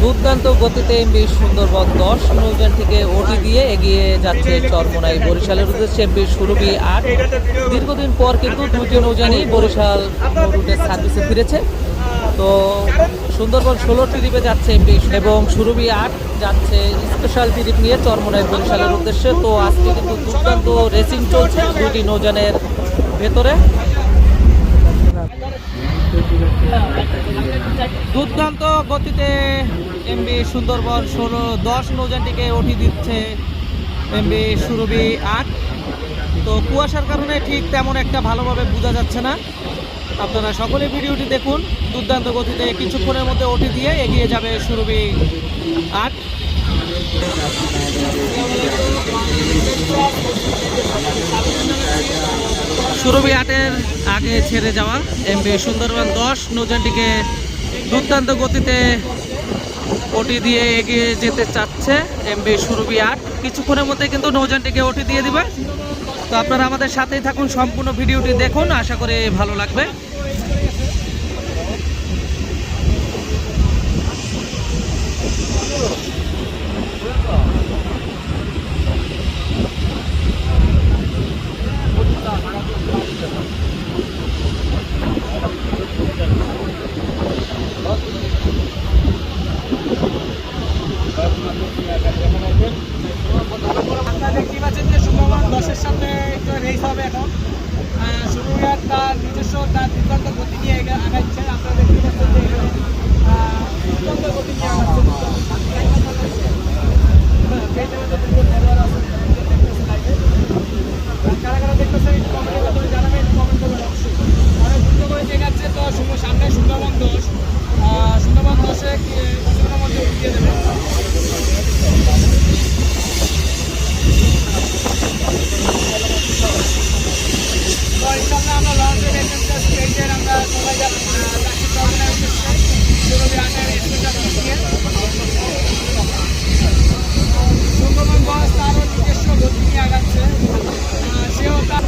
দুর্দান্ত গতিতে এমবি সুন্দরবন দশ নৌযান থেকে ওটি দিয়ে এগিয়ে যাচ্ছে চরমোনাই বরিশালের উদ্দেশ্যে এমবি সুরভি আট। দীর্ঘদিন পর কিন্তু দুটি নৌযানই বরিশাল রুটের সার্ভিসে ফিরেছে। তো সুন্দরবন ষোলো ট্রিপে যাচ্ছে এমবি এবং সুরভি আট যাচ্ছে স্পেশাল ট্রিপ নিয়ে চরমোনাই বরিশালের উদ্দেশ্যে। তো আজকে কিন্তু দুর্দান্ত রেসিং চলছে দুটি নৌযানের ভেতরে। দুর্দান্ত গতিতে এমবি সুন্দরবন ষোলো, দশ নৌযানটিকে ওঠি দিচ্ছে এমবি সুরভি আট। তো কুয়াশার কারণে ঠিক তেমন একটা ভালোভাবে বোঝা যাচ্ছে না। আপনারা সকলে ভিডিওটি দেখুন, দুর্দান্ত গতিতে কিছুক্ষণের মধ্যে ওটি দিয়ে এগিয়ে যাবে সুরভি আট। সুরভি আটের আগে ছেড়ে যাওয়া, এমবি সুন্দরবন দশ, নৌযানটিকে দুর্দান্ত গতিতে ওটি দিয়ে এগিয়ে যেতে চাচ্ছে এমবি সুরবি আট। কিছুক্ষণের মধ্যে কিন্তু নৌজানটিকে ওটি দিয়ে দিবে। তো আপনারা আমাদের সাথেই থাকুন, সম্পূর্ণ ভিডিওটি দেখুন। আশা করি ভালো লাগবে আপনারা দেখতেই পাচ্ছেন যে সুন্দরবন দশের সামনে একটু রেস হবে এখন শুরুয়ার তার নিজস্ব তার দুর্দান্ত গতি নিয়ে এগা- আগাচ্ছে আপনারা দেখতেই পাচ্ছেন যে এখানে আহ, দুর্দান্ত গতি নিয়ে আগাচ্ছে হ্যাঁ, সেই জায়গাতে দুটো খেলোয়াড় আছে, দেখতেছে live-এ। আর কারা কারা দেখতেছে একটু কমেন্টের মাধ্যমে জানাবেন একটু কমেন্ট করবেন অবশ্যই অনেক দ্রুত করে এগাচ্ছে তো সুন্দর- সামনে সুন্দরবন দশ আহ, সুন্দরবন দশে কি কিছুক্ষণের মধ্যে উঠিয়ে দেবে তো ইনশাআল্লাহ আমরা লঞ্চের এজেন্টটা স্টেজের আমরা সবাই সুন্দরবন বস তারও নিজস্ব গতি নিয়ে আগাচ্ছে। সেও তার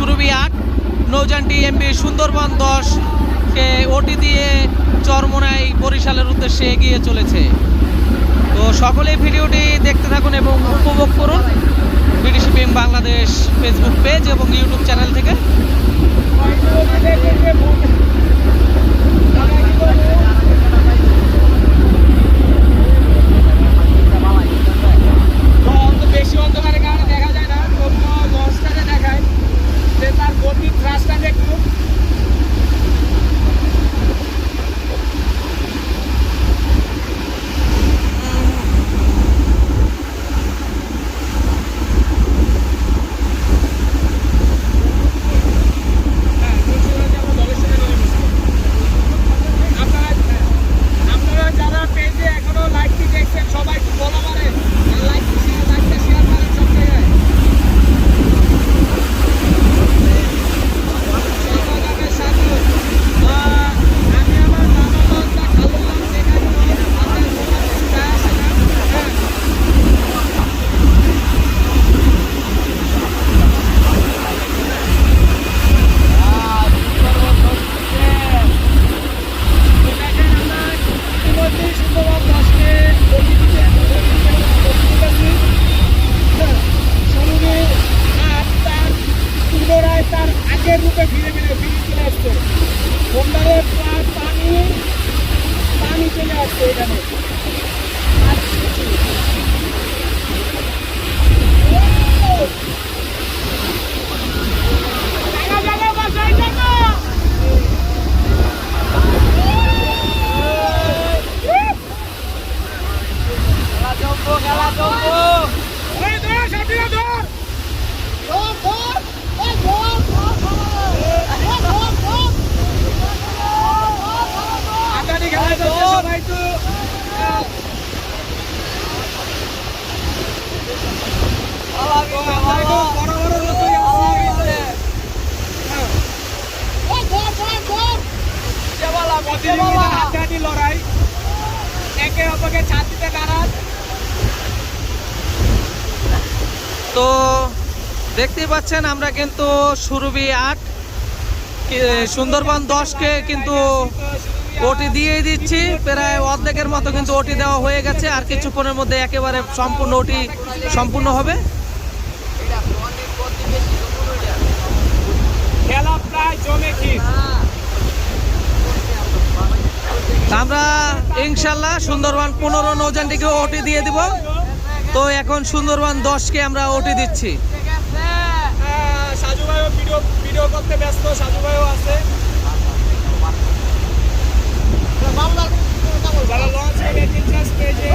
সুরভি আট নৌজানটি এমবি সুন্দরবন দশ কে ওটি দিয়ে চরমোনাই বরিশালের উদ্দেশ্যে এগিয়ে চলেছে। তো সকলেই ভিডিওটি দেখতে থাকুন এবং উপভোগ করুন BD shipping Bangladesh Facebook page এবং ইউটিউব চ্যানেল থেকে তো অন্ত বেশি অন্ধকারের কারণে দেখা যায় না তবুও লঞ্চটাকে দেখায় যে তার গতির থ্রাসটা দেখুন হ্যাঁ, মুন্সিগঞ্জে আমরা দলের সাথে নেমে গেছি। আপনারা আপনারা যারা পেজে এখনও লাইকটি দেখছেন সবাই একটু ফলো মারেন আর লাইক শেয়ার লাইকটা শেয়ার করেন সব জায়গায় সহযোগের সাথে আহ, আমি আমার নানা লঞ্চটা খালু লঞ্চ এখানে আপনার কোনো কিছু যায় আসে না হ্যাঁ দেখেন আমরা ইতিমধ্যেই সুন্দরবন দশকে অতিথিতে অতিথি শুরুরে আর তার পুনরায় তার দেখতেই পাচ্ছেন আমরা কিন্তু সুরভি আট সুন্দরবন দশকে কিন্তু ওটি দিয়েই দিচ্ছি। প্রায় অর্ধেকের মতো কিন্তু ওটি দেওয়া হয়ে গেছে আর কিছুক্ষণের মধ্যে একেবারে সম্পূর্ণ ওটি সম্পূর্ণ হবে। আমরা ইনশাল্লাহ সুন্দরবন পনেরো নৌজানটিকে ওটি দিয়ে দিব। তো এখন সুন্দরবন দশকে আমরা ওটি দিচ্ছি। ভিডিও করতে ব্যস্ত সাজু ভাইও আছে। যারা লঞ্চ রেডে ইন্টারেস্ট পেয়েছে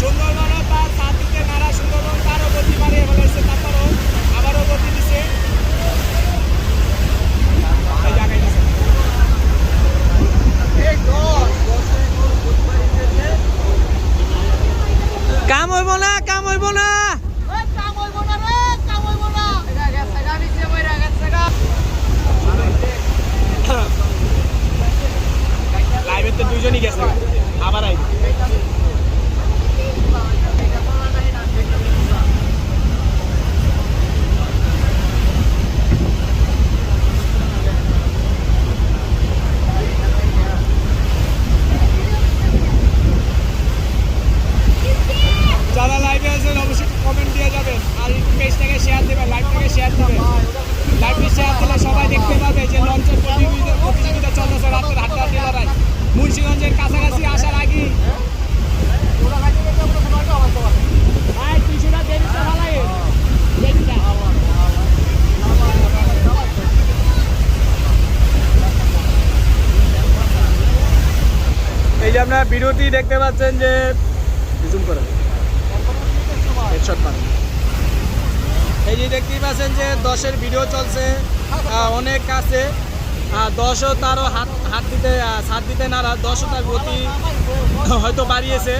সুন্দরবনও তার সাত দিকে নারা সুন্দরবন তারও গতি বাড়িয়ে ফেলেছে তারপরও আবারও গতি দিছে এই জায়গায় দিছে। কাম হইব না কাম হইব না। দুজনই গেছে। আবার আই যারা লাইভে আছেন অবশ্যই কমেন্ট দিয়ে যাবেন আর পেজটাকে শেয়ার দেবেন লাইভটাকে শেয়ার দেবেন লাইভটি শেয়ার দিলে সবাই দেখতে পাবে যে লঞ্চের প্রতিযোগিতা প্রতিযোগিতা চলতেছে রাতের হাড্ডাহাড্ডি লড়াই মুন্সিগঞ্জের কাছাকাছি আসার আগেই ভাই কিছুটা দেরিতে ভালো লাগে দেরিটা এই যে আপনারা ভিডিওটি দেখতে পাচ্ছেন যে জুম করে এই যে দেখতেই পাচ্ছেন যে দশের ভিডিও চলছে অনেক কাছে। দশও তারও হাত হাত দিতে সাত দিতে নারা দশও তার গতি হয়তো বাড়িয়েছে।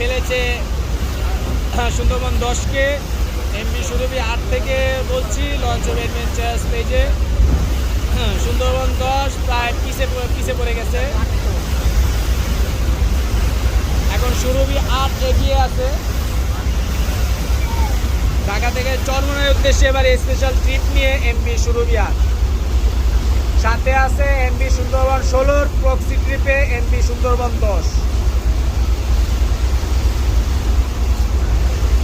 ফেলেছে সুন্দরবন দশকে। এমবি সুরভি আট থেকে বলছি, লঞ্চ অফ অ্যাডভেঞ্চার্স পেজে সুন্দরবন দশ প্রায় পিছে পিছে পড়ে গেছে। এখন সুরভি আট এগিয়ে আছে। ঢাকা থেকে চরমনের উদ্দেশ্যে এবার স্পেশাল ট্রিপ নিয়ে এমবি সুরভি আট। সাথে আছে এমবি সুন্দরবন ষোলোর প্রক্সি ট্রিপে এমবি সুন্দরবন দশ।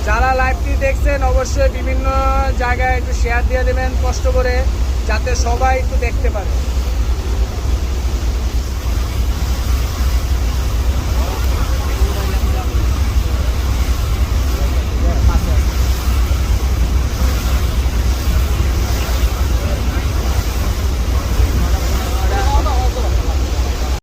যারা লাইভটি দেখছেন, অবশ্যই বিভিন্ন জায়গায় একটু শেয়ার দিয়ে দেবেন কষ্ট করে, যাতে সবাই একটু দেখতে পারে।